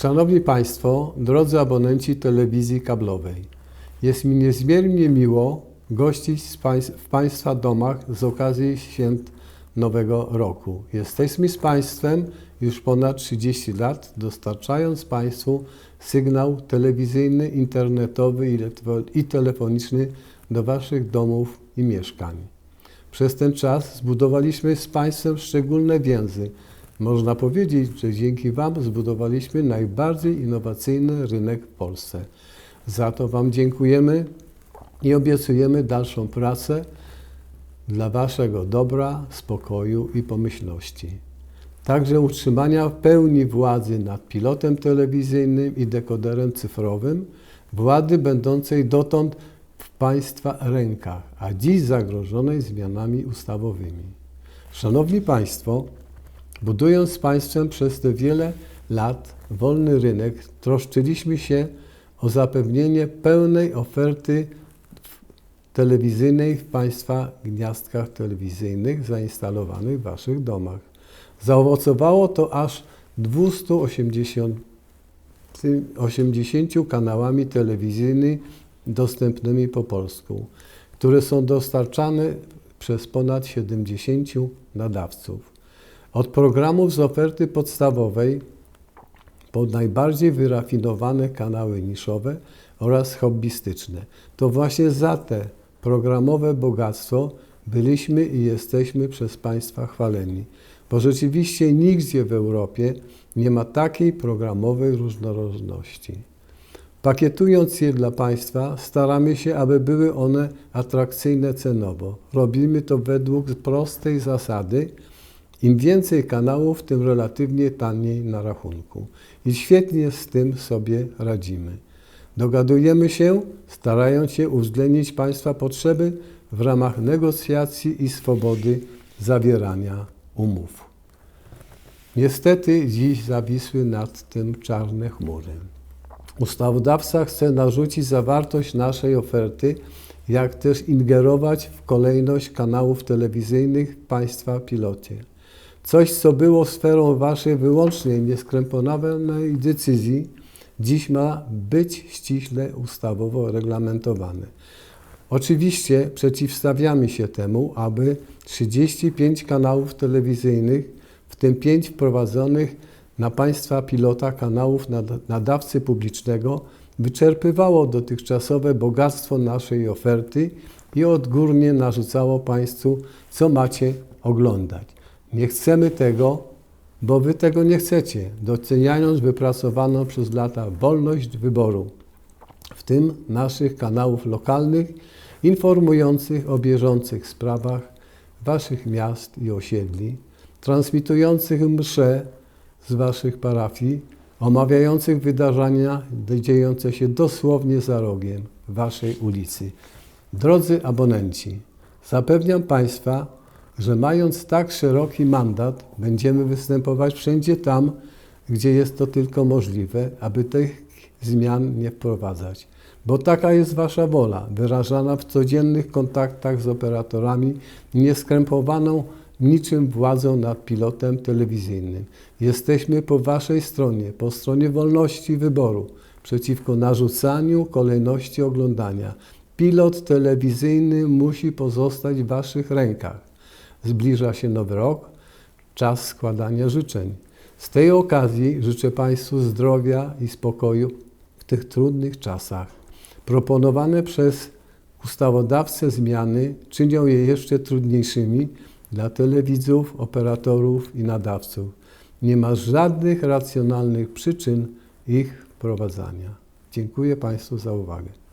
Szanowni Państwo, drodzy abonenci telewizji kablowej, jest mi niezmiernie miło gościć w Państwa domach z okazji święt Nowego Roku. Jesteśmy z Państwem już ponad 30 lat, dostarczając Państwu sygnał telewizyjny, internetowy i telefoniczny do Waszych domów i mieszkań. Przez ten czas zbudowaliśmy z Państwem szczególne więzy. Można powiedzieć, że dzięki Wam zbudowaliśmy najbardziej innowacyjny rynek w Polsce. Za to Wam dziękujemy i obiecujemy dalszą pracę dla Waszego dobra, spokoju i pomyślności. Także utrzymania w pełni władzy nad pilotem telewizyjnym i dekoderem cyfrowym, władzy będącej dotąd w Państwa rękach, a dziś zagrożonej zmianami ustawowymi. Szanowni Państwo, budując z Państwem przez te wiele lat wolny rynek, troszczyliśmy się o zapewnienie pełnej oferty telewizyjnej w Państwa gniazdkach telewizyjnych zainstalowanych w Waszych domach. Zaowocowało to aż 280 80 kanałami telewizyjnymi dostępnymi po polsku, które są dostarczane przez ponad 70 nadawców. Od programów z oferty podstawowej po najbardziej wyrafinowane kanały niszowe oraz hobbystyczne. To właśnie za te programowe bogactwo byliśmy i jesteśmy przez Państwa chwaleni, bo rzeczywiście nigdzie w Europie nie ma takiej programowej różnorodności. Pakietując je dla Państwa, staramy się, aby były one atrakcyjne cenowo. Robimy to według prostej zasady, im więcej kanałów, tym relatywnie taniej na rachunku. I świetnie z tym sobie radzimy. Dogadujemy się, starając się uwzględnić Państwa potrzeby w ramach negocjacji i swobody zawierania umów. Niestety dziś zawisły nad tym czarne chmury. Ustawodawca chce narzucić zawartość naszej oferty, jak też ingerować w kolejność kanałów telewizyjnych Państwa pilocie. Coś, co było sferą Waszej wyłącznej, nieskrępowanej decyzji, dziś ma być ściśle ustawowo reglamentowane. Oczywiście przeciwstawiamy się temu, aby 35 kanałów telewizyjnych, w tym 5 wprowadzonych na państwa pilota kanałów nad- nadawcy publicznego, wyczerpywało dotychczasowe bogactwo naszej oferty i odgórnie narzucało Państwu, co macie oglądać. Nie chcemy tego, bo Wy tego nie chcecie, doceniając wypracowaną przez lata wolność wyboru w tym naszych kanałów lokalnych informujących o bieżących sprawach Waszych miast i osiedli, transmitujących msze z Waszych parafii, omawiających wydarzenia dziejące się dosłownie za rogiem Waszej ulicy. Drodzy abonenci, zapewniam Państwa, że mając tak szeroki mandat, będziemy występować wszędzie tam, gdzie jest to tylko możliwe, aby tych zmian nie wprowadzać. Bo taka jest Wasza wola, wyrażana w codziennych kontaktach z operatorami, nieskrępowaną niczym władzą nad pilotem telewizyjnym. Jesteśmy po Waszej stronie, po stronie wolności wyboru, przeciwko narzucaniu kolejności oglądania. Pilot telewizyjny musi pozostać w Waszych rękach. Zbliża się nowy rok, czas składania życzeń. Z tej okazji życzę Państwu zdrowia i spokoju w tych trudnych czasach. Proponowane przez ustawodawcę zmiany czynią je jeszcze trudniejszymi dla telewidzów, operatorów i nadawców. Nie ma żadnych racjonalnych przyczyn ich wprowadzania. Dziękuję Państwu za uwagę.